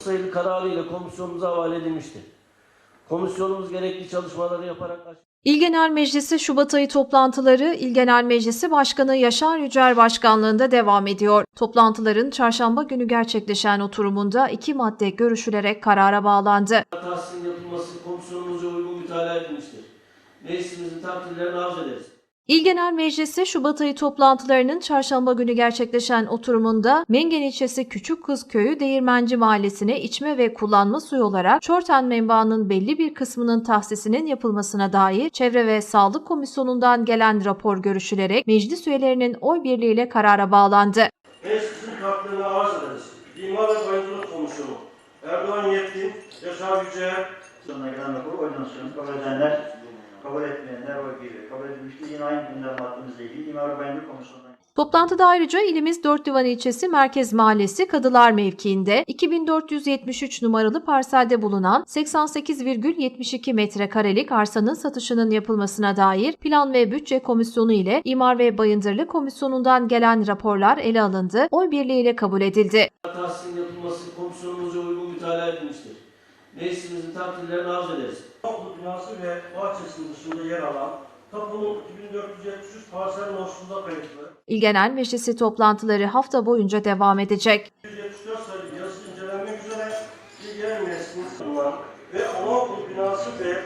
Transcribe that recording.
sayılı kararıyla komisyonumuza havale edilmiştir. Komisyonumuz gerekli çalışmaları yaparak İl Genel Meclisi Şubat ayı toplantıları İl Genel Meclisi Başkanı Yaşar Yücel Başkanlığında devam ediyor. Toplantıların çarşamba günü gerçekleşen oturumunda iki madde görüşülerek karara bağlandı. tahsilin yapılması komisyonumuzca uygun mütalaa edilmiştir. Meclisimizin takdirlerini arz ederiz. İl Genel Meclisi Şubat ayı toplantılarının çarşamba günü gerçekleşen oturumunda Mengen ilçesi Küçükkız Köyü Değirmenci Mahallesi'ne içme ve kullanma suyu olarak Çorten menbaının belli bir kısmının tahsisinin yapılmasına dair Çevre ve Sağlık Komisyonu'ndan gelen rapor görüşülerek meclis üyelerinin oy birliğiyle karara bağlandı. Meclisin takdirlerini arz ederiz. İmar ve Bayındırlık Komisyonu. Erdoğan Yetkin, Yaşar Yücel, Sonuna gelen raporu oylanışını kabul edenler, kabul etmeyenler oy birliği kabul edilmiştir. Yine aynı gündem maddemizle ilgili İmar Bayındırlık Komisyonu'ndan Toplantıda ayrıca ilimiz Dört Divan ilçesi Merkez Mahallesi Kadılar mevkiinde 2473 numaralı parselde bulunan 88,72 metrekarelik arsanın satışının yapılmasına dair Plan ve Bütçe Komisyonu ile İmar ve Bayındırlık Komisyonu'ndan gelen raporlar ele alındı, oy birliğiyle kabul edildi. tahsilin yapılması komisyonumuzca uygun mütalaa edilmiştir. Meclisimizin takdirlerini arz ederiz. Okul binası ve bahçesinin dışında yer alan tapunun 2473 parsel nosyonunda kayıtlı İl Genel Meclisi toplantıları hafta boyunca devam edecek. 174 sayılı yazı incelenmek üzere ilgilenen meclisin bulunan ve anaokul binası ve